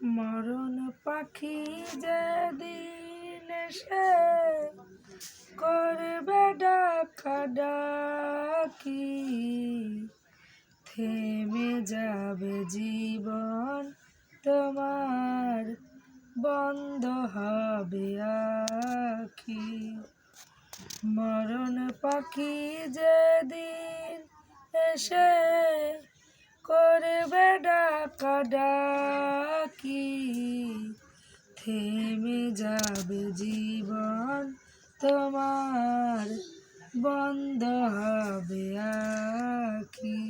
মরণ পাখি যেদিন সে করবে ডাকা ডাকি, থেমে যাবে জীবন তোমার, বন্ধ হবে আখি। মরণ পাখি যেদিন এসে করবে ডাকা ডাকি থেমে যাবে জীবন তোমার, বন্ধ হবে আখি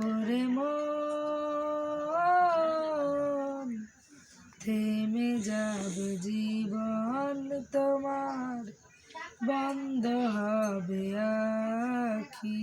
ওরে মন, থেমে যাবে জীবন তোমার বন্ধ হবে আখি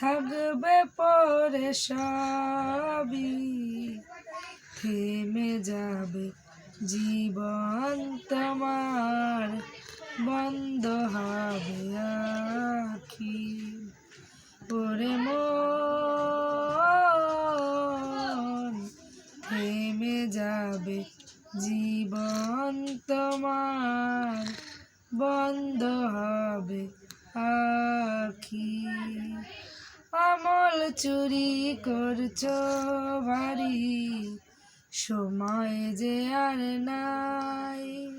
থাকবে পরে সবই। থেমে যাবে জীবন তোমার, বন্ধ হবে আখি। ওরে মন, থেমে যাবে জীবন তোমার, বন্ধ হবে আখি। আমল চুরি করছ ভারী। সময় যে আর নাই।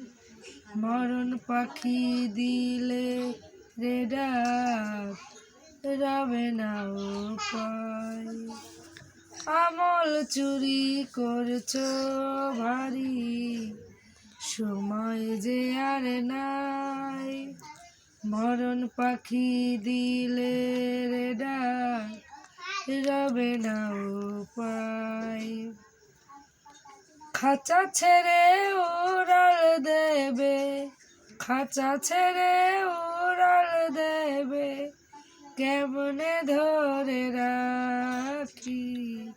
মরণ পাখি দিলে রে ডাক, রবে না উপায়। আমল চুরি করছ ভারী। সময় যে আর নাই। মরণ পাখি দিলে রে ডাক রবে না উপায়। খাঁচা ছেড়ে উড়াল দেবে। খাঁচা ছেড়ে উড়াল দেবে। কেমনে ধরে রাখি?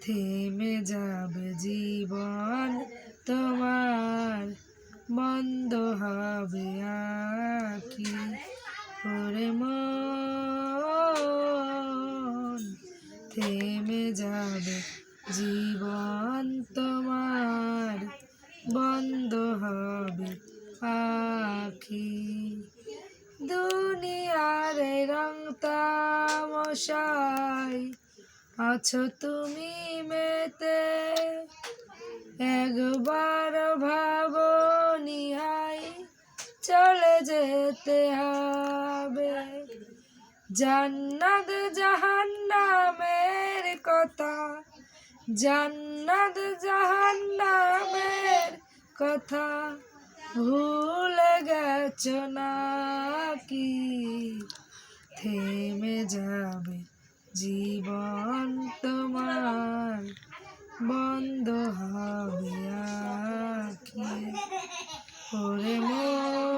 থেমে যাবে জীবন তোমার। বন্ধ হবে আখি ওরে মন থেমে যাবে জীবন তোমার। বন্ধ হবে আখি দুনিয়ারে রং তামশাই। আছো তুমি মেতে। একবার ভাবো নিহাই চলে যেতে হবে। জান্নাত জাহান্নামের কথা, জান্নাত জাহান্নামের কথা ভুলে গেছো নাকি? থেমে যাবে জীবন তোমার, বন্ধ হবে আখি ওরে মন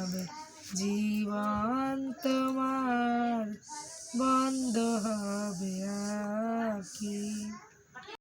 হবে। জীবন তোমার বন্ধ হবে আর কি